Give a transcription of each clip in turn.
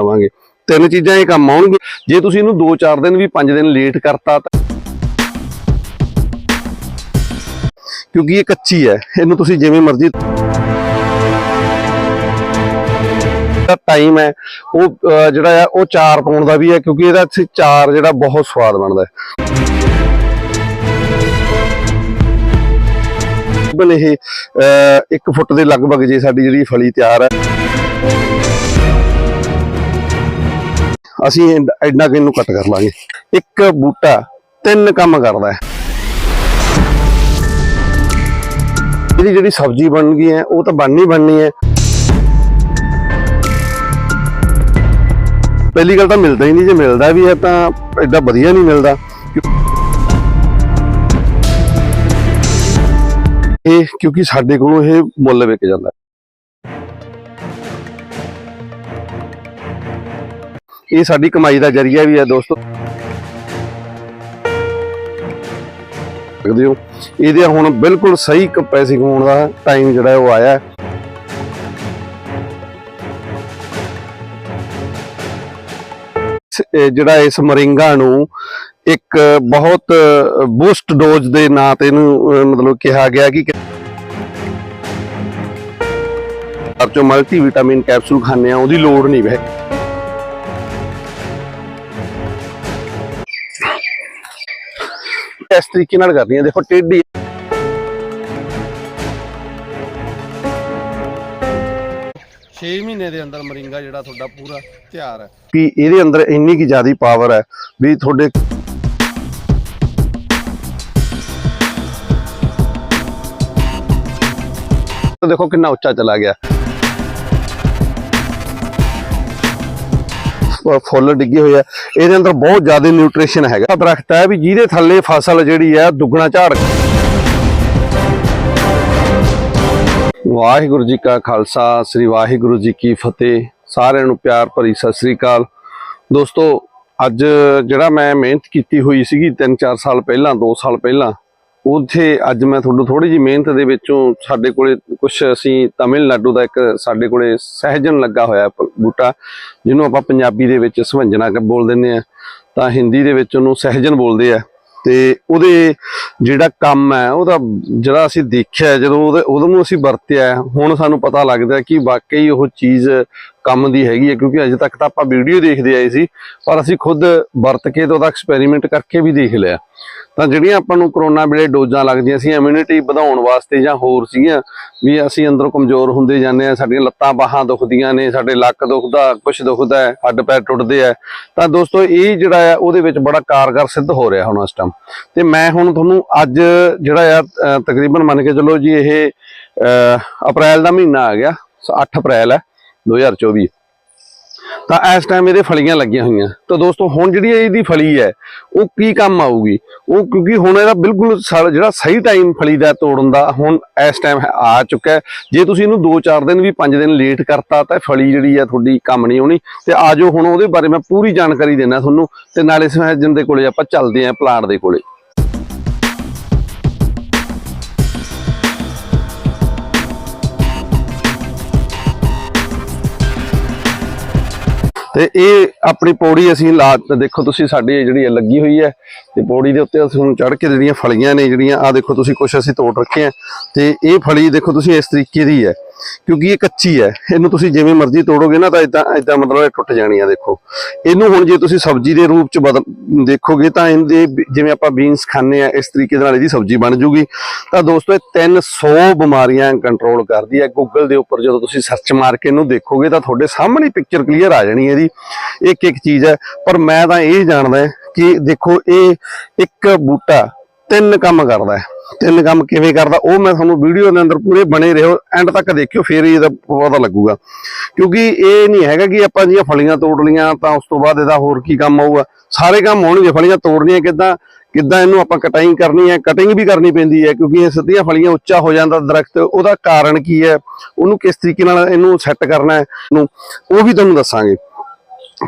ਲਵਾਂਗੇ ਤਿੰਨ ਚੀਜ਼ਾਂ ਇਹ ਕੰਮ ਆਉਣਗੇ ਜੇ ਤੁਸੀਂ ਇਹਨੂੰ 2-4 ਦਿਨ ਵੀ 5 ਦਿਨ ਲੇਟ ਕਰਤਾ ਤਾਂ ਕਿਉਂਕਿ ਇਹ ਕੱਚੀ ਹੈ। ਇਹਨੂੰ ਤੁਸੀਂ ਜਿਵੇਂ ਮਰਜ਼ੀ ਦਾ ਟਾਈਮ ਹੈ। ਉਹ ਜਿਹੜਾ ਆ, ਉਹ ਚਾਰ ਪਾਉਣ ਦਾ ਵੀ ਹੈ, ਕਿਉਂਕਿ ਇਹਦਾ ਇੱਥੇ ਚਾਰ ਜਿਹੜਾ ਬਹੁਤ ਸਵਾਦ ਬਣਦਾ ਹੈ। ਤਕਰੀਬਨ ਇਹ 1 ਫੁੱਟ ਦੇ ਲਗਭਗ ਜੇ ਸਾਡੀ ਜਿਹੜੀ ਫਲੀ ਤਿਆਰ ਹੈ। ਅਸੀਂ ਇੰਡ- ਕਿ ਇਹਨੂੰ ਕੱਟ ਕਰ ਲਾਂਗੇ। ਇੱਕ ਬੂਟਾ ਤਿੰਨ ਕੰਮ ਕਰਦਾ ਹੈ। ਇਹਦੀ ਜਿਹੜੀ ਸਬਜ਼ੀ ਬਣ ਗਈ ਹੈ, ਉਹ ਤਾਂ ਬਣਨੀ ਬਣਨੀ ਹੈ। ਪਹਿਲੀ ਗੱਲ ਤਾਂ ਮਿਲਦਾ ਹੀ ਨਹੀਂ, ਜੇ ਮਿਲਦਾ ਵੀ ਹੈ ਤਾਂ ਐਡਾ ਵਧੀਆ ਨਹੀਂ ਮਿਲਦਾ। ਇਹ ਕਿਉਂਕਿ ਸਾਡੇ ਕੋਲੋਂ ਇਹ ਮੁੱਲ ਵਿਕ ਜਾਂਦਾ ਇਹ ਸਾਡੀ ਕਮਾਈ ਦਾ ਜਰੀਆ ਵੀ ਹੈ ਦੋਸਤੋ। ਸਕਦੇ ਹੋ, ਇਹਦੇ ਹੁਣ ਬਿਲਕੁਲ ਸਹੀ ਪੈਸੇ ਕਮਾਉਣ ਦਾ ਟਾਈਮ ਜਿਹੜਾ ਉਹ ਆਇਆ ਜਿਹੜਾ ਇਸ ਮਰਿੰਗਾ ਨੂੰ ਇੱਕ ਬਹੁਤ ਬੂਸਟ ਡੋਜ਼ ਦੇ ਨਾਂ ਤੇ ਇਹਨੂੰ ਮਤਲਬ ਕਿਹਾ ਗਿਆ ਕਿ ਅਰ ਚੋਂ ਮਲਟੀ ਵਿਟਾਮਿਨ ਕੈਪਸੂਲ ਖਾਣੇ ਆ ਉਹਦੀ ਲੋੜ ਨਹੀਂ ਵੈ। ਇਸ ਤਰੀਕੇ ਨਾਲ ਕਰਨੀ ਹੈ ਦੇਖੋ ਟੇਢੀ। 6 ਮਹੀਨੇ ਦੇ ਅੰਦਰ ਮਰਿੰਗਾ ਜਿਹੜਾ ਤੁਹਾਡਾ ਪੂਰਾ ਤਿਆਰ ਹੈ। ਕਿ ਇਹਦੇ ਅੰਦਰ ਇੰਨੀ ਕੀ ਜ਼ਿਆਦੀ ਪਾਵਰ ਹੈ ਵੀ ਤੁਹਾਡੇ ਤਾਂ ਦੇਖੋ ਕਿੰਨਾ ਉੱਚਾ ਚਲਾ ਗਿਆ। ਫੁੱਲ ਡਿੱਗੇ ਹੋਏ ਆ। ਇਹਦੇ ਅੰਦਰ ਬਹੁਤ ਜ਼ਿਆਦਾ ਨਿਊਟ੍ਰੀਸ਼ਨ ਹੈਗਾ। ਦਰਖਤ ਹੈ ਵੀ ਜਿਹਦੇ ਥੱਲੇ ਫਸਲ ਜਿਹੜੀ ਹੈ ਦੁੱਗਣਾ ਝਾੜ ਵਾਹਿਗੁਰੂ ਜੀ ਕਾ ਖਾਲਸਾ, ਸ੍ਰੀ ਵਾਹਿਗੁਰੂ ਜੀ ਕੀ ਫਤਿਹ। ਸਾਰਿਆਂ ਨੂੰ ਪਿਆਰ ਭਰੀ ਸਤਿ ਸ੍ਰੀ ਅਕਾਲ। ਦੋਸਤੋ, ਅੱਜ ਜਿਹੜਾ ਮੈਂ ਮਿਹਨਤ ਕੀਤੀ ਹੋਈ ਸੀਗੀ 3-4 ਸਾਲ ਪਹਿਲਾਂ 2 ਸਾਲ ਪਹਿਲਾਂ ਉੱਥੇ ਅੱਜ ਮੈਂ ਤੁਹਾਨੂੰ ਥੋੜੀ ਜਿਹੀ ਮਿਹਨਤ ਦੇ ਵਿੱਚੋਂ ਸਾਡੇ ਕੋਲੇ ਕੁਝ ਅਸੀਂ ਤਾਮਿਲਨਾਡੂ ਦਾ ਇੱਕ ਸਾਡੇ ਕੋਲੇ ਸਹਿਜਨ ਲੱਗਾ ਹੋਇਆ ਬੂਟਾ, ਜਿਹਨੂੰ ਆਪਾਂ ਪੰਜਾਬੀ ਦੇ ਵਿੱਚ ਸਵੰਜਣਾ ਬੋਲ ਦਿੰਦੇ ਆ ਤਾਂ ਹਿੰਦੀ ਦੇ ਵਿੱਚ ਉਹਨੂੰ ਸਹਿਜਨ ਬੋਲਦੇ ਆ। ਤੇ ਉਹਦੇ ਜਿਹੜਾ ਕੰਮ ਹੈ, ਉਹਦਾ ਜਿਹੜਾ ਅਸੀਂ ਦੇਖਿਆ, ਜਦੋਂ ਉਹਦੇ, ਉਹਨੂੰ ਅਸੀਂ ਵਰਤਿਆ, ਹੁਣ ਸਾਨੂੰ ਪਤਾ ਲੱਗਦਾ ਕਿ ਵਾਕਈ ਉਹ ਚੀਜ਼ ਕੰਮ ਦੀ ਹੈਗੀ ਹੈ, ਕਿਉਂਕਿ ਅਜੇ ਤੱਕ ਤਾਂ ਆਪਾਂ ਵੀਡੀਓ ਦੇਖਦੇ ਆਏ ਸੀ, ਪਰ ਅਸੀਂ ਖੁਦ ਵਰਤ ਕੇ ਤੇ ਉਹਦਾ ਐਕਸਪੈਰੀਮੈਂਟ ਕਰਕੇ ਵੀ ਦੇਖ ਲਿਆ। ਤਾਂ ਜਿਹੜੀਆਂ ਆਪਾਂ ਨੂੰ ਕਰੋਨਾ ਵੇਲੇ ਡੋਜ਼ਾਂ ਲੱਗਦੀਆਂ ਸੀ ਇਮਿਊਨਿਟੀ ਵਧਾਉਣ ਵਾਸਤੇ ਜਾਂ ਹੋਰ ਸੀਗੀਆਂ, ਵੀ ਅਸੀਂ ਅੰਦਰੋਂ ਕਮਜ਼ੋਰ ਹੁੰਦੇ ਜਾਂਦੇ ਆ ਸਾਡੀਆਂ ਲੱਤਾਂ ਬਾਹਾਂ ਦੁਖਦੀਆਂ ਨੇ, ਸਾਡੇ ਲੱਕ ਦੁਖਦਾ ਕੁਝ ਦੁਖਦਾ ਹੈ, ਹੱਡ ਪੈਰ ਟੁੱਟਦੇ ਆ। ਤਾਂ ਦੋਸਤੋ, ਇਹ ਜਿਹੜਾ ਆ, ਉਹਦੇ ਵਿੱਚ ਬੜਾ ਕਾਰਗਰ ਸਿੱਧ ਹੋ ਰਿਹਾ ਹੁਣ ਇਸ ਟਾਈਮ ਤੇ ਮੈਂ ਹੁਣ ਤੁਹਾਨੂੰ ਅੱਜ ਜਿਹੜਾ ਆ ਤਕਰੀਬਨ ਮੰਨ ਕੇ ਚੱਲੋ ਜੀ, ਇਹ ਅਪ੍ਰੈਲ ਦਾ ਮਹੀਨਾ ਆ ਗਿਆ 8 ਅਪ੍ਰੈਲ ਹੈ। 2024 ਤਾਂ ਇਸ ਟਾਈਮ ਇਹਦੇ ਫਲੀਆਂ ਲੱਗੀਆਂ ਹੋਈਆਂ। ਤਾਂ ਦੋਸਤੋ, ਹੁਣ ਜਿਹੜੀ ਇਹਦੀ ਫਲੀ ਹੈ, ਉਹ ਕੀ ਕੰਮ ਆਊਗੀ? ਉਹ ਕਿਉਂਕਿ ਹੁਣ ਇਹਦਾ ਬਿਲਕੁਲ ਸਾ- ਜਿਹੜਾ ਸਹੀ ਟਾਈਮ ਫਲੀ ਦਾ ਤੋੜਨ ਦਾ ਹੁਣ ਇਸ ਟਾਈਮ ਆ ਚੁੱਕਾ ਜੇ ਤੁਸੀਂ ਇਹਨੂੰ 2-4 ਦਿਨ ਵੀ 5 ਦਿਨ ਲੇਟ ਕਰਤਾ, ਤਾਂ ਫਲੀ ਜਿਹੜੀ ਹੈ ਤੁਹਾਡੀ ਕੰਮ ਨਹੀਂ ਆਉਣੀ। ਤੇ ਆਜੋ ਹੁਣ ਉਹਦੇ ਬਾਰੇ ਮੈਂ ਪੂਰੀ ਜਾਣਕਾਰੀ ਦੇਣਾ ਤੁਹਾਨੂੰ। ਤੇ ਨਾਲੇ ਸਹਿਜਨ ਦੇ ਕੋਲੇ ਆਪਾਂ ਚੱਲਦੇ ਆਂ ਪਲਾਂਟ ਦੇ ਕੋਲੇ। ਤੇ ਇਹ ਆਪਣੀ ਪੌੜੀ ਅਸੀਂ ਲਾ ਦੇਖੋ ਤੁਸੀਂ ਸਾਡੀ ਜਿਹੜੀ ਇਹ ਲੱਗੀ ਹੋਈ ਹੈ, ਤੇ ਪੌੜੀ ਦੇ ਉੱਤੇ ਅਸੀਂ ਹੁਣ ਚੜ ਕੇ ਜਿਹੜੀਆਂ ਫਲੀਆਂ ਨੇ ਜਿਹੜੀਆਂ ਆ ਦੇਖੋ ਤੁਸੀਂ ਕੁਝ ਅਸੀਂ ਤੋੜ ਰੱਖੇ ਆ ਤੇ ਇਹ ਫਲੀ ਦੇਖੋ ਤੁਸੀਂ ਇਸ ਤਰੀਕੇ ਦੀ ਹੈ। ਕਿਉਂਕਿ ਇਹ ਕੱਚੀ ਹੈ, ਇਹਨੂੰ ਤੁਸੀਂ ਜਿਵੇਂ ਮਰਜ਼ੀ ਤੋੜੋਗੇ ਨਾ ਤਾਂ ਇਦਾਂ ਇਦਾਂ ਮਤਲਬ ਇਹ ਟੁੱਟ ਜਾਣੀ ਆ, ਦੇਖੋ। ਇਹਨੂੰ ਹੁਣ ਜੇ ਤੁਸੀਂ ਸਬਜ਼ੀ ਦੇ ਰੂਪ ਚ ਬਦਲ, ਦੇਖੋਗੇ ਤਾਂ ਇਹਦੇ ਜਿਵੇਂ ਆਪਾਂ ਬੀਨਸ ਖਾਂਦੇ ਆ ਇਸ ਤਰੀਕੇ ਦੇ ਨਾਲ ਇਹਦੀ ਸਬਜ਼ੀ ਬਣ ਜੂਗੀ। ਤਾਂ ਦੋਸਤੋ, ਇਹ 300 ਬਿਮਾਰੀਆਂ ਕੰਟਰੋਲ ਕਰਦੀ ਹੈ। ਗੂਗਲ ਦੇ ਉੱਪਰ ਜਦੋਂ ਤੁਸੀਂ ਸਰਚ ਮਾਰ ਕੇ ਇਹਨੂੰ ਦੇਖੋਗੇ ਤਾਂ ਤੁਹਾਡੇ ਸਾਹਮਣੇ ਪਿਕਚਰ ਕਲੀਅਰ ਆ ਜਾਣੀ ਇਹਦੀ। ਇੱਕ ਇੱਕ ਚੀਜ਼ ਹੈ, ਪਰ ਮੈਂ ਤਾਂ ਇਹ ਜਾਣਦਾ ਕਿ ਦੇਖੋ, ਇਹ ਇੱਕ ਬੂਟਾ ਤਿੰਨ ਕੰਮ ਕਰਦਾ ਹੈ। ਤਿੰਨ ਕੰਮ ਕਿਵੇਂ ਕਰਦਾ, ਉਹ ਮੈਂ ਤੁਹਾਨੂੰ ਵੀਡੀਓ ਦੇ ਅੰਦਰ ਪੂਰੇ ਬਣੇ ਰਹੋ ਐਂਡ ਤੱਕ ਦੇਖਿਓ, ਫਿਰ ਇਹਦਾ ਪਤਾ ਲੱਗੂਗਾ। ਕਿਉਂਕਿ ਇਹ ਨਹੀਂ ਹੈਗਾ ਕਿ ਆਪਾਂ ਜੀਆਂ ਫਲੀਆਂ ਤੋੜ ਲੀਆਂ ਤਾਂ ਉਸ ਤੋਂ ਬਾਅਦ ਇਹਦਾ ਹੋਰ ਕੀ ਕੰਮ ਆਊਗਾ। ਸਾਰੇ ਕੰਮ ਹੋਣਗੇ, ਫਲੀਆਂ ਤੋੜਨੀਆਂ ਕਿੱਦਾਂ ਕਿੱਦਾਂ ਇਹਨੂੰ ਆਪਾਂ ਕਟਾਈ ਕਰਨੀ ਹੈ ਕਟਿੰਗ ਵੀ ਕਰਨੀ ਪੈਂਦੀ ਹੈ, ਕਿਉਂਕਿ ਇਹ ਸਿੱਧੀਆਂ ਫਲੀਆਂ ਉੱਚਾ ਹੋ ਜਾਂਦਾ ਦਰਖਤ, ਉਹਦਾ ਕਾਰਨ ਕੀ ਹੈ, ਉਹਨੂੰ ਕਿਸ ਤਰੀਕੇ ਨਾਲ ਇਹਨੂੰ ਸੈੱਟ ਕਰਨਾ ਹੈ ਨੂੰ ਉਹ ਵੀ ਤੁਹਾਨੂੰ ਦੱਸਾਂਗੇ।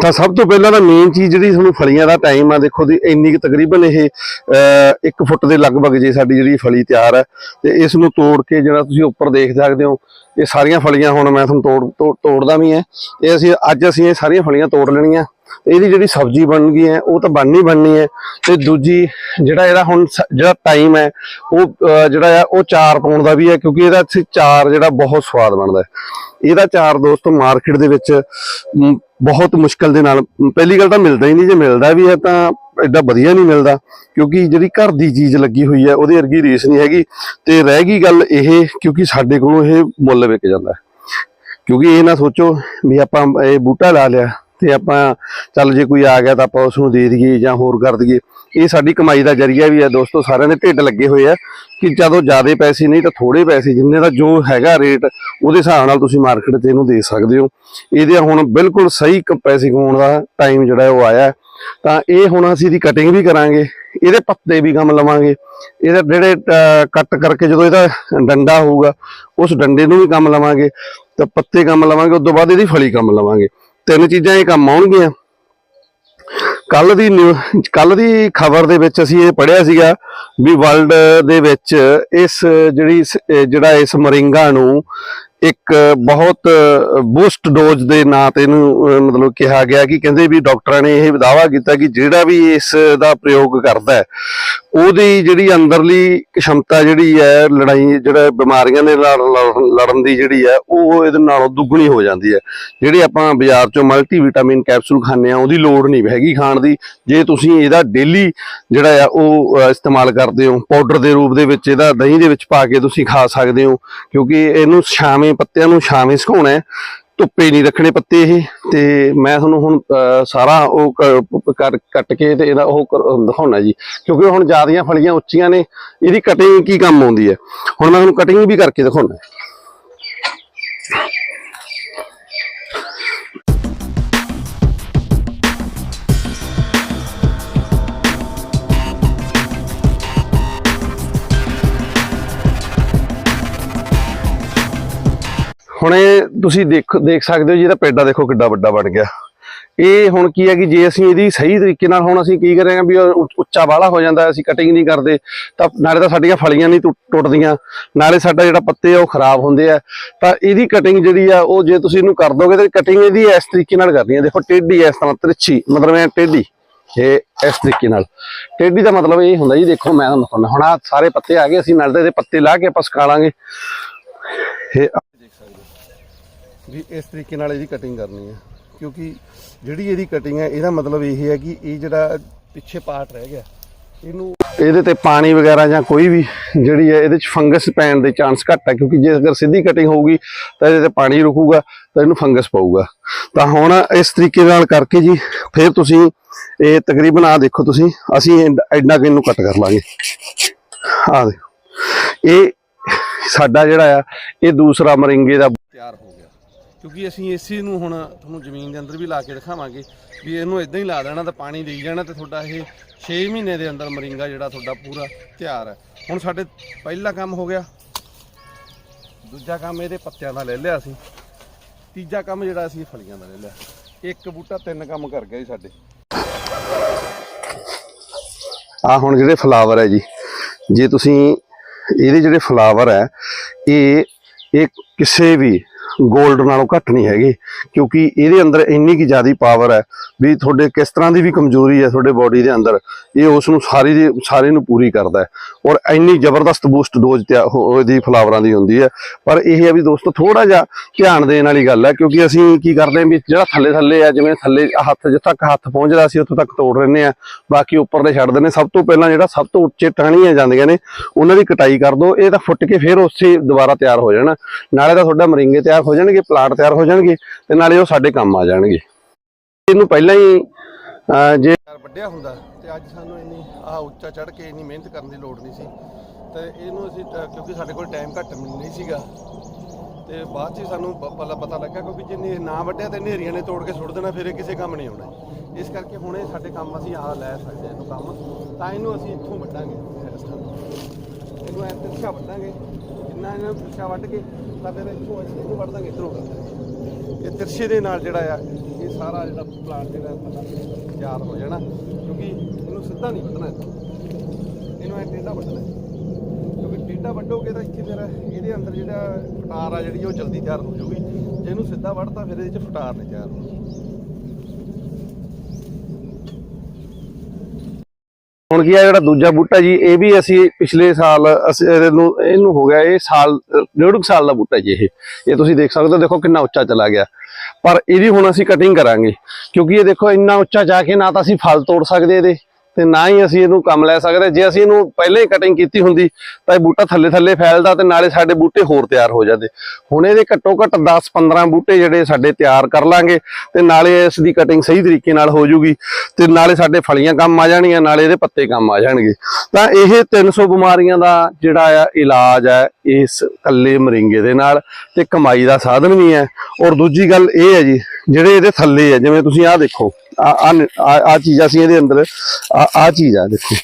ਤਾਂ ਸਭ ਤੋਂ ਪਹਿਲਾਂ ਤਾਂ ਮੇਨ ਚੀਜ਼ ਜਿਹੜੀ ਤੁਹਾਨੂੰ ਫਲੀਆਂ ਦਾ ਟਾਈਮ ਆ, ਦੇਖੋ ਦੀ ਇੰਨੀ ਕੁ ਤਕਰੀਬਨ ਇਹ 1 ਫੁੱਟ ਦੇ ਲਗਭਗ ਜੇ ਸਾਡੀ ਜਿਹੜੀ ਫਲੀ ਤਿਆਰ ਹੈ ਤੇ ਇਸ ਨੂੰ ਤੋੜ ਕੇ ਜਿਹੜਾ ਤੁਸੀਂ ਉੱਪਰ ਦੇਖ ਸਕਦੇ ਹੋ, ਇਹ ਸਾਰੀਆਂ ਫਲੀਆਂ ਹੁਣ ਮੈਂ ਤੁਹਾਨੂੰ ਤੋੜ, ਤੋੜ- ਤੋੜਦਾ ਵੀ ਹੈ। ਇਹ ਅਸੀਂ, ਅੱਜ ਅਸੀਂ ਇਹ ਸਾਰੀਆਂ ਫਲੀਆਂ ਤੋੜ ਲੈਣੀਆਂ। ਇਹਦੀ ਜਿਹੜੀ ਸਬਜ਼ੀ ਬਣ ਗਈ ਹੈ, ਉਹ ਤਾਂ ਬਣਨੀ ਬਣਨੀ ਹੈ। ਤੇ ਦੂਜੀ, ਜਿਹੜਾ ਇਹਦਾ ਹੁਣ ਸ- ਜਿਹੜਾ ਟਾਈਮ ਹੈ, ਉਹ ਜਿਹੜਾ ਆ, ਉਹ ਚਾਰ ਪਾਉਣ ਦਾ ਵੀ ਹੈ, ਕਿਉਂਕਿ ਇਹਦਾ ਅਸੀਂ ਚਾਰ ਜਿਹੜਾ ਬਹੁਤ ਸਵਾਦ ਬਣਦਾ ਹੈ। ਇਹਦਾ ਚਾਰ ਦੋਸਤੋ ਮਾਰਕੀਟ ਦੇ ਵਿੱਚ ਬਹੁਤ ਮੁਸ਼ਕਲ ਦੇ ਨਾਲ ਪਹਿਲੀ ਗੱਲ ਤਾਂ ਮਿਲਦਾ ਹੀ ਨਹੀਂ, ਜੇ ਮਿਲਦਾ ਵੀ ਹੈ ਤਾਂ ਐਡਾ ਵਧੀਆ ਨਹੀਂ ਮਿਲਦਾ, ਕਿਉਂਕਿ ਜਿਹੜੀ ਘਰ ਦੀ ਚੀਜ਼ ਲੱਗੀ ਹੋਈ ਹੈ, ਉਹਦੇ ਵਰਗੀ ਰੀਸ ਨਹੀਂ ਹੈਗੀ ਤੇ ਰਹਿ ਗਈ ਗੱਲ ਇਹ, ਕਿਉਂਕਿ ਸਾਡੇ ਕੋਲੋਂ ਇਹ ਮੁੱਲ ਵਿਕ ਜਾਂਦਾ ਕਿਉਂਕਿ ਇਹ ਨਾ ਸੋਚੋ ਵੀ ਆਪਾਂ ਇਹ ਬੂਟਾ ਲਾ ਲਿਆ ਤੇ ਆਪਾਂ, ਚੱਲ ਜੇ ਕੋਈ ਆ ਗਿਆ ਤਾਂ ਆਪਾਂ ਉਸ ਨੂੰ ਦੇ ਦਈਏ ਜਾਂ ਹੋਰ ਕਰ ਦਈਏ। ਇਹ ਸਾਡੀ ਕਮਾਈ ਦਾ ਜਰੀਆ ਵੀ ਹੈ ਦੋਸਤੋ, ਸਾਰਿਆਂ ਦੇ ਢਿੱਡ ਲੱਗੇ ਹੋਏ ਆ ਕਿ ਜਦੋਂ ਜ਼ਿਆਦਾ ਪੈਸੇ ਨਹੀਂ ਤਾਂ ਥੋੜੇ ਪੈਸੇ ਜਿੰਨੇ ਦਾ ਜੋ ਹੈਗਾ ਰੇਟ, ਉਹਦੇ ਹਿਸਾਬ ਨਾਲ ਤੁਸੀਂ ਮਾਰਕੀਟ 'ਤੇ ਇਹਨੂੰ ਦੇ ਸਕਦੇ ਹੋ। ਇਹਦੇ ਹੁਣ ਬਿਲਕੁਲ ਸਹੀ ਕ- ਪੈਸੇ ਕਮਾਉਣ ਦਾ ਟਾਈਮ ਜਿਹੜਾ ਉਹ ਆਇਆ ਤਾਂ ਇਹ ਹੁਣ ਅਸੀਂ ਇਹਦੀ ਕਟਿੰਗ ਵੀ ਕਰਾਂਗੇ, ਇਹਦੇ ਪੱਤੇ ਵੀ ਕੰਮ ਲਵਾਂਗੇ, ਇਹਦੇ ਜਿਹੜੇ ਕੱਟ ਕਰਕੇ ਜਦੋਂ ਇਹਦਾ ਡੰਡਾ ਹੋਊਗਾ, ਉਸ ਡੰਡੇ ਨੂੰ ਵੀ ਕੰਮ ਲਵਾਂਗੇ, ਤਾਂ ਪੱਤੇ ਕੰਮ ਲਵਾਂਗੇ, ਉਸ ਤੋਂ ਬਾਅਦ ਇਹਦੀ ਫਲੀ ਕੰਮ ਲਵਾਂਗੇ। ਤਿੰਨ ਚੀਜ਼ਾਂ ਇਹ ਕੰਮ ਆਉਣਗੀਆਂ। ਕੱਲ ਦੀ ਕੱਲ ਦੀ ਖਬਰ ਦੇ ਵਿੱਚ ਅਸੀਂ ਇਹ ਪੜ੍ਹਿਆ ਸੀਗਾ ਵੀ ਵਰਲਡ ਦੇ ਵਿੱਚ ਇਸ ਜਿਹੜੀ ਜਿਹੜਾ ਇਸ ਮਰਿੰਗਾ ਨੂੰ ਇੱਕ ਬਹੁਤ ਬੂਸਟ ਡੋਜ਼ ਦੇ ਨਾਂ ਤੇ ਇਹਨੂੰ ਮਤਲਬ ਕਿਹਾ ਗਿਆ ਕਿ ਕਹਿੰਦੇ ਵੀ ਡਾਕਟਰਾਂ ਨੇ ਇਹ ਦਾਵਾ ਕੀਤਾ ਕਿ ਜਿਹੜਾ ਵੀ ਇਸ ਦਾ ਪ੍ਰਯੋਗ ਕਰਦਾ ਉਹਦੀ ਜਿਹੜੀ ਅੰਦਰਲੀ ਸ਼ਮਤਾ ਜਿਹੜੀ ਹੈ, ਲੜਾਈ ਜਿਹੜਾ ਬਿਮਾਰੀਆਂ ਦੇ ਨਾਲ ਲੜਨ ਦੀ ਜਿਹੜੀ ਹੈ, ਉਹ ਇਹਦੇ ਨਾਲੋਂ ਦੁੱਗਣੀ ਹੋ ਜਾਂਦੀ ਹੈ। ਜਿਹੜੇ ਆਪਾਂ ਬਾਜ਼ਾਰ ਚੋਂ ਮਲਟੀ ਵਿਟਾਮਿਨ ਕੈਪਸੂਲ ਖਾਂਦੇ ਆ ਉਹਦੀ ਲੋੜ ਨਹੀਂ ਹੈਗੀ ਖਾਣ ਦੀ। ਜੇ ਤੁਸੀਂ ਇਹਦਾ ਡੇਲੀ ਜਿਹੜਾ ਆ, ਉਹ ਇਸਤੇਮਾਲ ਕਰਦੇ ਹੋ, ਪਾਊਡਰ ਦੇ ਰੂਪ ਦੇ ਵਿੱਚ ਇਹਦਾ ਦਹੀਂ ਦੇ ਵਿੱਚ ਪਾ ਕੇ ਤੁਸੀਂ ਖਾ ਸਕਦੇ ਹੋ, ਕਿਉਂਕਿ ਇਹਨੂੰ ਛਾਵੇਂ ਪੱਤਿਆਂ ਨੂੰ ਛਾਵੇਂ ਸੁਕਾਉਣਾ ਹੈ। ਧੁੱਪੇ ਨਹੀਂ ਰੱਖਣੇ ਪੱਤੇ ਇਹ ਤੇ ਮੈਂ ਤੁਹਾਨੂੰ ਹੁਣ ਅਹ, ਸਾਰਾ ਉਹ ਕੱਟ ਕੇ ਤੇ ਇਹਦਾ ਉਹ ਕਰ- ਦਿਖਾਉਣਾ ਜੀ। ਕਿਉਂਕਿ ਹੁਣ ਜਿਆਦੀਆਂ ਫਲੀਆਂ ਉੱਚੀਆਂ ਨੇ ਇਹਦੀ ਕਟਿੰਗ ਕੀ ਕੰਮ ਆਉਂਦੀ ਹੈ? ਹੁਣ ਮੈਂ ਤੁਹਾਨੂੰ ਕਟਿੰਗ ਵੀ ਕਰਕੇ ਦਿਖਾਉਣਾ ਹੁਣ ਇਹ ਤੁਸੀਂ ਦੇਖ ਦੇਖ ਸਕਦੇ ਹੋ ਜੀ, ਇਹਦਾ ਪੇਡਾ ਦੇਖੋ ਕਿੱਡਾ ਵੱਡਾ ਬਣ ਗਿਆ। ਇਹ ਹੁਣ ਕੀ ਹੈ ਕਿ ਜੇ ਅਸੀਂ ਇਹਦੀ ਸਹੀ ਤਰੀਕੇ ਨਾਲ ਹੁਣ ਅਸੀਂ ਕੀ ਕਰਾਂਗੇ ਵੀ ਉੱਚਾ ਵਾਲਾ ਹੋ ਜਾਂਦਾ, ਅਸੀਂ ਕਟਿੰਗ ਨਹੀਂ ਕਰਦੇ, ਤਾਂ ਨਾਲੇ ਤਾਂ ਸਾਡੀਆਂ ਫਲੀਆਂ ਨਹੀਂ ਟੁੱਟ- ਟੁੱਟਦੀਆਂ, ਨਾਲੇ ਸਾਡਾ ਜਿਹੜਾ ਪੱਤੇ ਆ ਉਹ ਖਰਾਬ ਹੁੰਦੇ ਆ। ਤਾਂ ਇਹਦੀ ਕਟਿੰਗ ਜਿਹੜੀ ਆ, ਉਹ ਜੇ ਤੁਸੀਂ ਇਹਨੂੰ ਕਰ ਦੋਗੇ, ਤਾਂ ਕਟਿੰਗ ਇਹਦੀ ਇਸ ਤਰੀਕੇ ਨਾਲ ਕਰਨੀ ਹੈ ਦੇਖੋ ਟੇਢੀ ਇਸ ਤਰ੍ਹਾਂ, ਤਿਰਛੀ, ਮਤਲਬ ਇਹ ਟੇਢੀ, ਇਹ ਇਸ ਤਰੀਕੇ ਨਾਲ। ਟੇਢੀ ਦਾ ਮਤਲਬ ਇਹ ਹੁੰਦਾ ਜੀ, ਦੇਖੋ ਮੈਂ ਤੁਹਾਨੂੰ ਦਿਖਾਉਣਾ ਹੁਣ ਆਹ ਸਾਰੇ ਪੱਤੇ ਆ ਗਏ, ਅਸੀਂ ਨਾਲੇ ਤਾਂ ਇਹਦੇ ਪੱਤੇ ਲਾ ਕੇ ਆਪਾਂ ਸੁਕਾ ਲਾਂਗੇ। ਇਹ ਵੀ ਇਸ ਤਰੀਕੇ ਨਾਲ ਇਹਦੀ ਕਟਿੰਗ ਕਰਨੀ ਹੈ। ਕਿਉਂਕਿ ਜਿਹੜੀ ਇਹਦੀ ਕਟਿੰਗ ਹੈ, ਇਹਦਾ ਮਤਲਬ ਇਹ ਹੈ ਕਿ ਇਹ ਜਿਹੜਾ ਪਿੱਛੇ ਪਾਰਟ ਰਹਿ ਗਿਆ, ਇਹਨੂੰ ਇਹਦੇ ਤੇ ਪਾਣੀ ਵਗੈਰਾ ਜਾਂ ਕੋਈ ਵੀ ਜਿਹੜੀ ਹੈ, ਇਹਦੇ ਚ ਫੰਗਸ ਪੈਣ ਦੇ ਚਾਂਸ ਘੱਟ ਹੈ, ਕਿਉਂਕਿ ਜੇ ਅਗਰ ਸਿੱਧੀ ਕਟਿੰਗ ਹੋਊਗੀ, ਤਾਂ ਇਹਦੇ ਤੇ ਪਾਣੀ ਰੁਕੂਗਾ, ਤਾਂ ਇਹਨੂੰ ਫੰਗਸ ਪਾਊਗਾ। ਤਾਂ ਹੁਣ ਇਸ ਤਰੀਕੇ ਨਾਲ ਕਰਕੇ ਜੀ, ਫਿਰ ਤੁਸੀਂ ਇਹ ਤਕਰੀਬਨ ਆ ਦੇਖੋ ਤੁਸੀਂ, ਅਸੀਂ ਐਡਾ ਕਿ ਇਹਨੂੰ ਕੱਟ ਕਰ ਲਾਂਗੇ। ਆ ਦੇਖੋ। ਇਹ ਸਾਡਾ ਜਿਹੜਾ ਆ, ਇਹ ਦੂਸਰਾ ਮਰਿੰਗੇ ਦਾ ਕਿਉਂਕਿ ਅਸੀਂ ਇਸੇ ਨੂੰ ਹੁਣ ਤੁਹਾਨੂੰ ਜ਼ਮੀਨ ਦੇ ਅੰਦਰ ਵੀ ਲਾ ਕੇ ਦਿਖਾਵਾਂਗੇ ਵੀ ਇਹਨੂੰ ਇਦਾਂ ਹੀ ਲਾ ਦੇਣਾ ਤਾਂ ਪਾਣੀ ਦੇਈ ਜਾਣਾ ਤੇ ਤੁਹਾਡਾ ਇਹ 6 ਮਹੀਨੇ ਦੇ ਅੰਦਰ ਮਰਿੰਗਾ ਜਿਹੜਾ ਤੁਹਾਡਾ ਪੂਰਾ ਤਿਆਰ ਹੈ। ਹੁਣ ਸਾਡੇ ਪਹਿਲਾ ਕੰਮ ਹੋ ਗਿਆ। ਦੂਜਾ ਕੰਮ ਇਹਦੇ ਪੱਤਿਆਂ ਦਾ ਲੈ ਲਿਆ ਅਸੀਂ। ਤੀਜਾ ਕੰਮ ਜਿਹੜਾ ਅਸੀਂ ਫਲੀਆਂ ਦਾ ਲੈ ਲਿਆ। ਇੱਕ ਬੂਟਾ ਤਿੰਨ ਕੰਮ ਕਰ ਗਿਆ ਜੀ ਸਾਡੇ। ਆ ਹੁਣ ਜਿਹੜੇ ਫਲਾਵਰ ਹੈ ਜੀ, ਜੇ ਤੁਸੀਂ ਇਹਦੇ ਜਿਹੜੇ ਫਲਾਵਰ ਹੈ, ਇਹ ਇਹ ਕਿਸੇ ਵੀ 골ਡ ਨਾਲੋਂ ਘੱਟ ਨਹੀਂ ਹੈਗੇ, ਕਿਉਂਕਿ ਇਹਦੇ ਅੰਦਰ ਇੰਨੀ ਕੀ ਜ਼ਿਆਦੀ ਪਾਵਰ ਹੈ ਵੀ ਤੁਹਾਡੇ ਕਿਸ ਤਰ੍ਹਾਂ ਦੀ ਵੀ ਕਮਜ਼ੋਰੀ ਹੈ ਤੁਹਾਡੇ ਬਾਡੀ ਦੇ ਅੰਦਰ, ਇਹ ਉਸ ਨੂੰ ਸਾਰੀ ਦੀ ਸਾਰੇ ਨੂੰ ਪੂਰੀ ਕਰਦਾ ਹੈ। ਔਰ ਇੰਨੀ ਜ਼ਬਰਦਸਤ ਬੂਸਟ ਡੋਜ਼ ਤੇ ਉਹਦੀ ਫਲਾਵਰਾਂ ਦੀ ਹੁੰਦੀ ਹੈ। ਪਰ ਇਹ ਹੈ ਵੀ ਦੋਸਤੋ ਥੋੜਾ ਜਿਹਾ ਧਿਆਨ ਦੇਣ ਵਾਲੀ ਗੱਲ ਹੈ, ਕਿਉਂਕਿ ਅਸੀਂ ਕੀ ਕਰਦੇ ਹਾਂ ਵੀ ਜਿਹੜਾ ਥੱਲੇ ਥੱਲੇ ਆ, ਜਿਵੇਂ ਥੱਲੇ ਹੱਥ, ਜਿੱਥੇ ਤੱਕ ਹੱਥ ਪਹੁੰਚਦਾ ਸੀ, ਉੱਥੋਂ ਤੱਕ ਤੋੜ ਰਹਿੰਦੇ ਆ ਬਾਕੀ ਉੱਪਰ ਦੇ ਛੱਡ ਦਿੰਦੇ ਹਾਂ। ਸਭ ਤੋਂ ਪਹਿਲਾਂ ਜਿਹੜਾ ਸਭ ਤੋਂ ਉੱਚੇ ਟਾਹਣੀਆਂ ਜਾਂਦੀਆਂ ਨੇ, ਉਹਨਾਂ ਦੀ ਕਟਾਈ ਕਰ ਦਿਓ। ਇਹ ਤਾਂ ਫੁੱਟ ਕੇ ਫਿਰ ਉਸੇ ਦੁਬਾਰਾ ਤਿਆਰ ਹੋ ਜਾਣਾ। ਨਾਲੇ ਤਾਂ ਤੁਹਾਡਾ ਮਰਿੰਗੇ ਤਿਆਰ ਹੋ ਜਾਣਗੇ, ਪਲਾਟ ਤਿਆਰ ਹੋ ਜਾਣਗੇ ਤੇ ਨਾਲੇ ਉਹ ਸਾਡੇ ਕੰਮ ਆ ਜਾਣਗੇ। ਇਹਨੂੰ ਪਹਿਲਾਂ ਹੀ ਜੇ ਵੱਡਿਆ ਹੁੰਦਾ ਤੇ ਅੱਜ ਸਾਨੂੰ ਇੰਨੀ, ਆਹ ਉੱਚਾ ਚੜ ਕੇ ਇੰਨੀ ਮਿਹਨਤ ਕਰਨ ਦੀ ਲੋੜ ਨਹੀਂ ਸੀ। ਤੇ ਇਹਨੂੰ ਅਸੀਂ ਕਿਉਂਕਿ ਸਾਡੇ ਕੋਲ ਟਾਈਮ ਘੱਟ ਨਹੀਂ ਸੀਗਾ। ਤੇ ਬਾਅਦ 'ਚ ਸਾਨੂੰ ਪਤਾ ਲੱਗਾ ਕਿਉਂਕਿ ਜੇ ਨਾ ਵੱਡਿਆ ਤੇ ਨੇਰੀਆਂ ਨੇ ਤੋੜ ਕੇ ਸੁੱਟ ਦੇਣਾ, ਫਿਰ ਇਹ ਕਿਸੇ ਕੰਮ ਨਹੀਂ ਆਉਣਾ। ਇਸ ਕਰਕੇ ਹੁਣ ਇਹ ਸਾਡੇ ਕੰਮ ਅਸੀਂ ਆ ਲੈ ਸਕਦੇ ਇਹਨੂੰ ਕੰਮ। ਤਾਂ ਇਹਨੂੰ ਅਸੀਂ ਇੱਥੋਂ ਵੱਢਾਂਗੇ। ਇਹਨੂੰ ਐ ਤਿਰਛਾ ਵੱਢਾਂਗੇ। ਜਿੰਨਾ ਇਹਨੂੰ ਤਿਰਛਾ ਵੱਢ ਕੇ ਤਾਂ ਫਿਰ ਇੱਥੋਂ ਅਸੀਂ ਇਹਨੂੰ ਵੱਢ ਦਾਂਗੇ ਇੱਧਰੋਂ ਇਹ ਤਿਰਛੇ ਦੇ ਨਾਲ ਜਿਹੜਾ ਆ, ਇਹ ਸਾਰਾ ਜਿਹੜਾ ਪਲਾਂਟ ਜਿਹੜਾ ਪਤਾ ਤਿਆਰ ਹੋ ਜਾਣਾ। ਕਿਉਂਕਿ ਇਹਨੂੰ ਸਿੱਧਾ ਨਹੀਂ ਵੱਢਣਾ। ਇਹਨੂੰ ਐ ਟੇਢਾ ਵੱਢਣਾ। ਕਿਉਂਕਿ ਟੇਢਾ ਵੱਢੋਗੇ ਤਾਂ ਇੱਥੇ ਫਿਰ ਇਹਦੇ ਅੰਦਰ ਜਿਹੜਾ ਫਟਾਰ ਆ ਜਿਹੜੀ, ਉਹ ਜਲਦੀ ਤਿਆਰ ਹੋ ਜਾਊਗੀ। ਜੇ ਇਹਨੂੰ ਸਿੱਧਾ ਵੱਢਤਾ, ਫਿਰ ਇਹਦੇ 'ਚ ਫਟਾਰ ਨਹੀਂ ਤਿਆਰ ਹੋਣੀ। ਹੁਣ ਕੀ ਆ ਜਿਹੜਾ ਦੂਜਾ ਬੂਟਾ ਜੀ, ਇਹ ਵੀ ਅਸੀਂ ਪਿਛਲੇ ਸਾਲ, ਅਸੀਂ ਇਹਨੂੰ ਇਹਨੂੰ ਹੋ ਗਿਆ ਇਹ ਸਾਲ, ਡੇਢ ਕੁ ਸਾਲ ਦਾ ਬੂਟਾ ਜੀ ਇਹ। ਇਹ ਤੁਸੀਂ ਦੇਖ ਸਕਦੇ ਹੋ, ਦੇਖੋ ਕਿੰਨਾ ਉੱਚਾ ਚਲਾ ਗਿਆ। ਪਰ ਇਹਦੀ ਹੁਣ ਅਸੀਂ ਕਟਿੰਗ ਕਰਾਂਗੇ, ਕਿਉਂਕਿ ਇਹ ਦੇਖੋ ਇੰਨਾ ਉੱਚਾ ਜਾ ਕੇ ਨਾ ਤਾਂ ਅਸੀਂ ਫਲ ਤੋੜ ਸਕਦੇ ਇਹਦੇ। ਤੇ ਨਾ ਹੀ ਅਸੀਂ ਇਹਨੂੰ ਕੰਮ ਲੈ ਸਕਦੇ। ਜੇ ਅਸੀਂ ਇਹਨੂੰ ਪਹਿਲਾਂ ਹੀ ਕਟਿੰਗ ਕੀਤੀ ਹੁੰਦੀ, ਤਾਂ ਇਹ ਬੂਟਾ ਥੱਲੇ ਥੱਲੇ ਫੈਲਦਾ ਤੇ ਨਾਲੇ ਸਾਡੇ ਬੂਟੇ ਹੋਰ ਤਿਆਰ ਹੋ ਜਾਂਦੇ। ਹੁਣ ਇਹਦੇ ਘੱਟੋ ਘੱਟ 10-15 ਬੂਟੇ ਜਿਹੜੇ ਸਾਡੇ ਤਿਆਰ ਕਰ ਲਾਂਗੇ ਤੇ ਨਾਲੇ ਇਸ ਦੀ ਕਟਿੰਗ ਸਹੀ ਤਰੀਕੇ ਨਾਲ ਹੋ ਜੂਗੀ ਤੇ ਨਾਲੇ ਸਾਡੇ ਫਲੀਆਂ ਕੰਮ ਆ ਜਾਣਗੀਆਂ ਨਾਲੇ ਇਹਦੇ ਪੱਤੇ ਕੰਮ ਆ ਜਾਣਗੇ। ਤਾਂ ਇਹ 300 ਬਿਮਾਰੀਆਂ ਦਾ ਜਿਹੜਾ ਆ ਇਲਾਜ ਹੈ ਇਸ ਕੱਲੇ ਮਰਿੰਗੇ ਦੇ ਨਾਲ ਤੇ ਕਮਾਈ ਦਾ ਸਾਧਨ ਵੀ ਹੈ। ਔਰ ਦੂਜੀ ਗੱਲ ਇਹ ਹੈ ਜੀ, ਜਿਹੜੇ ਇਹਦੇ ਥੱਲੇ ਆ, ਜਿਵੇਂ ਤੁਸੀਂ ਆਹ ਦੇਖੋ ਆ ਆ ਚੀਜ਼ਾਂ ਅਸੀਂ ਇਹਦੇ ਅੰਦਰ। ਆ ਆ ਚੀਜ਼ ਆ, ਦੇਖੋ।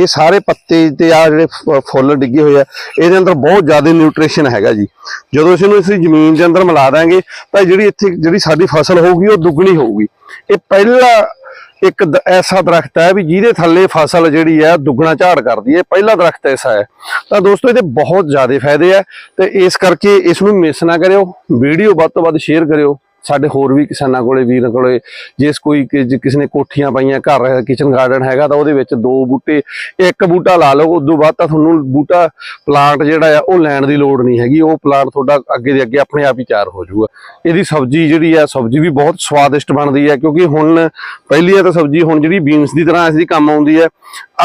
ਇਹ ਸਾਰੇ ਪੱਤੇ ਤੇ ਆ ਜਿਹੜੇ ਫ- ਫੁੱਲ ਡਿੱਗੇ ਹੋਏ ਆ, ਇਹਦੇ ਅੰਦਰ ਬਹੁਤ ਜ਼ਿਆਦਾ ਨਿਊਟ੍ਰੀਸ਼ਨ ਹੈਗਾ ਜੀ। ਜਦੋਂ ਇਸ ਨੂੰ ਅਸੀਂ ਜ਼ਮੀਨ ਦੇ ਅੰਦਰ ਮਿਲਾ ਦਾਂਗੇ, ਤਾਂ ਜਿਹੜੀ ਇੱਥੇ, ਜਿਹੜੀ ਸਾਡੀ ਫਸਲ ਹੋਊਗੀ, ਉਹ ਦੁੱਗਣੀ ਹੋਊਗੀ। ਇਹ ਪਹਿਲਾ ਇੱਕ ਦ- ਐਸਾ ਦਰਖਤ ਹੈ ਵੀ ਜਿਹਦੇ ਥੱਲੇ ਫਸਲ ਜਿਹੜੀ ਹੈ, ਦੁੱਗਣਾ ਝਾੜ ਕਰਦੀ ਹੈ। ਪਹਿਲਾ ਦਰਖਤ ਐਸਾ ਹੈ। ਤਾਂ ਦੋਸਤੋ, ਇਹਦੇ ਬਹੁਤ ਜ਼ਿਆਦਾ ਫਾਇਦੇ ਆ। ਤੇ ਇਸ ਕਰਕੇ ਇਸ ਨੂੰ ਮਿਸ ਨਾ ਕਰਿਓ। ਵੀਡੀਓ ਵੱਧ ਤੋਂ ਵੱਧ ਸ਼ੇਅਰ ਕਰਿਓ। ਸਾਡੇ ਹੋਰ ਵੀ ਕਿਸਾਨਾਂ ਕੋਲੇ, ਵੀਰਾਂ ਕੋਲੇ, ਜਿਸ ਕੋਈ ਕਿਸੇ ਨੇ ਕੋਠੀਆਂ ਪਾਈਆਂ, ਘਰ ਕਿਚਨ ਗਾਰਡਨ ਹੈਗਾ, ਤਾਂ ਉਹਦੇ ਵਿੱਚ ਦੋ ਬੂਟੇ, ਇੱਕ ਬੂਟਾ ਲਾ ਲਓ, ਉਦੋਂ ਬਾਅਦ ਤਾਂ ਤੁਹਾਨੂੰ ਬੂਟਾ ਪਲਾਂਟ ਜਿਹੜਾ ਆ, ਉਹ ਲੈਣ ਦੀ ਲੋੜ ਨਹੀਂ ਹੈਗੀ, ਉਹ ਪਲਾਂਟ ਤੁਹਾਡਾ ਅੱਗੇ ਦੇ ਅੱਗੇ ਆਪਣੇ ਆਪ ਹੀ ਤਿਆਰ ਹੋ ਜਾਊਗਾ। ਇਹਦੀ ਸਬਜ਼ੀ ਜਿਹੜੀ ਆ, ਸਬਜ਼ੀ ਵੀ ਬਹੁਤ ਸਵਾਦਿਸ਼ਟ ਬਣਦੀ ਹੈ ਕਿਉਂਕਿ ਹੁਣ ਪਹਿਲੀ ਹੈ ਤਾਂ ਸਬਜ਼ੀ ਹੁਣ ਜਿਹੜੀ ਬੀਨਸ ਦੀ ਤਰ੍ਹਾਂ ਅਸੀਂ ਕੰਮ ਆਉਂਦੀ ਹੈ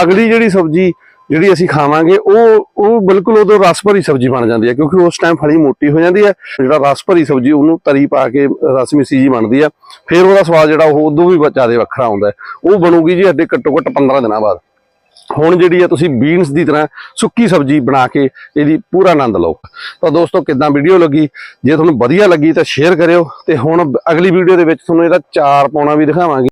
ਅਗਲੀ ਜਿਹੜੀ ਸਬਜ਼ੀ ਜਿਹੜੀ ਅਸੀਂ ਖਾਵਾਂਗੇ, ਉਹ ਉਹ ਬਿਲਕੁਲ ਉਦੋਂ ਰਸ ਭਰੀ ਸਬਜ਼ੀ ਬਣ ਜਾਂਦੀ ਹੈ, ਕਿਉਂਕਿ ਉਸ ਟਾਈਮ ਫਲੀ ਮੋਟੀ ਹੋ ਜਾਂਦੀ ਹੈ। ਜਿਹੜਾ ਰਸ ਭਰੀ ਸਬਜ਼ੀ, ਉਹਨੂੰ ਤਰੀ ਪਾ ਕੇ ਰਸ ਮਿੱਸੀ ਜੀ ਬਣਦੀ ਆ ਫਿਰ ਉਹਦਾ ਸਵਾਦ ਜਿਹੜਾ, ਉਹ ਉਦੋਂ ਵੀ ਜ਼ਿਆਦਾ ਵੱਖਰਾ ਆਉਂਦਾ ਉਹ ਬਣੂਗੀ ਜੀ ਅੱਡੇ ਘੱਟੋ ਘੱਟ 15 ਦਿਨਾਂ ਬਾਅਦ। ਹੁਣ ਜਿਹੜੀ ਆ ਤੁਸੀਂ ਬੀਨਸ ਦੀ ਤਰ੍ਹਾਂ ਸੁੱਕੀ ਸਬਜ਼ੀ ਬਣਾ ਕੇ ਇਹਦੀ ਪੂਰਾ ਆਨੰਦ ਲਓ। ਤਾਂ ਦੋਸਤੋ, ਕਿਦਾਂ ਵੀਡੀਓ ਲੱਗੀ? ਜੇ ਤੁਹਾਨੂੰ ਵਧੀਆ ਲੱਗੀ ਤਾਂ ਸ਼ੇਅਰ ਕਰਿਓ। ਤੇ ਹੁਣ ਅਗਲੀ ਵੀਡੀਓ ਦੇ ਵਿੱਚ ਤੁਹਾਨੂੰ ਇਹਦਾ ਚਾਰ ਪਾਉਣਾ ਵੀ ਦਿਖਾਵਾਂਗੇ।